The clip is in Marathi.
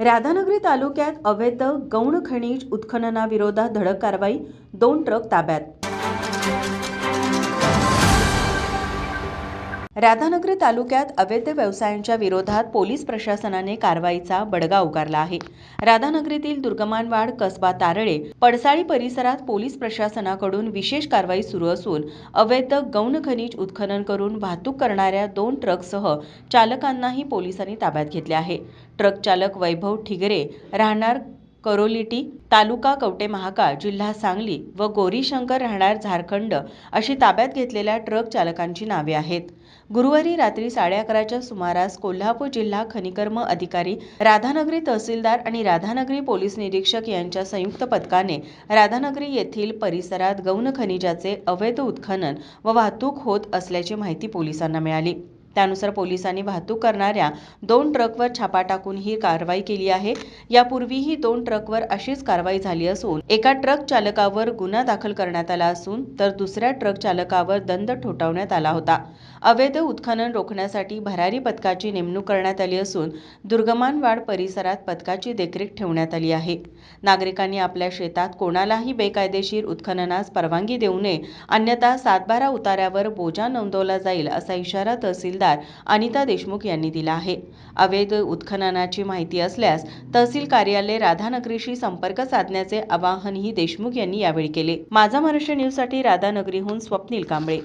राधानगरी तालुक्यात अवैध गौण खनिज उत्खननाविरोधात धडक कारवाई दोन ट्रक ताब्यात राधानगरी तालुक्यात अवैध व्यवसायांच्या विरोधात पोलीस प्रशासनाने कारवाईचा बडगा उगारला आहे. राधानगरीतील दुर्गमानवाड कसबा तारळे पडसाळी परिसरात पोलीस प्रशासनाकडून विशेष कारवाई सुरू असून अवैध गौण खनिज उत्खनन करून वाहतूक करणाऱ्या दोन ट्रकसह चालकांनाही पोलिसांनी ताब्यात घेतले आहे. ट्रक चालक वैभव ठिगरे राहणार करोलिटी तालुका कवटे महाकाळ जिल्हा सांगली व गोरीशंकर राहणार झारखंड अशी ताब्यात घेतलेल्या ट्रक चालकांची नावे आहेत. गुरुवारी रात्री साडे अकराच्या सुमारास कोल्हापूर जिल्हा खनिकर्म अधिकारी राधानगरी तहसीलदार आणि राधानगरी पोलीस निरीक्षक यांच्या संयुक्त पथकाने राधानगरी येथील परिसरात गौण खनिजाचे अवैध उत्खनन व वाहतूक होत असल्याची माहिती पोलिसांना मिळाली. त्यानुसार पोलिसांनी वाहतूक करणाऱ्या दोन ट्रकवर छापा टाकून ही कारवाई केली आहे. यापूर्वीही दोन ट्रकवर अशीच कारवाई झाली असून एका ट्रक चालकावर गुन्हा दाखल करण्यात आला असून तर दुसऱ्या ट्रक चालकावर दंड ठोठावण्यात आला होता. अवैध उत्खनन रोखण्यासाठी भरारी पथकाची नेमणूक करण्यात आली असून दुर्गमानवाड परिसरात पथकाची देखरेख ठेवण्यात आली आहे. नागरिकांनी आपल्या शेतात कोणालाही बेकायदेशीर उत्खननास परवानगी देऊ नये अन्यथा सातबारा उतार्यावर बोजा नोंदवला जाईल असा इशारा तहसीलदार अनिता देशमुख यांनी दिला आहे. अवैध उत्खननाची माहिती असल्यास तहसील कार्यालय राधानगरीशी संपर्क साधण्याचे आवाहनही देशमुख यांनी यावेळी केले. माझा महाराष्ट्र न्यूजसाठी राधानगरीहून स्वप्नील कांबळे.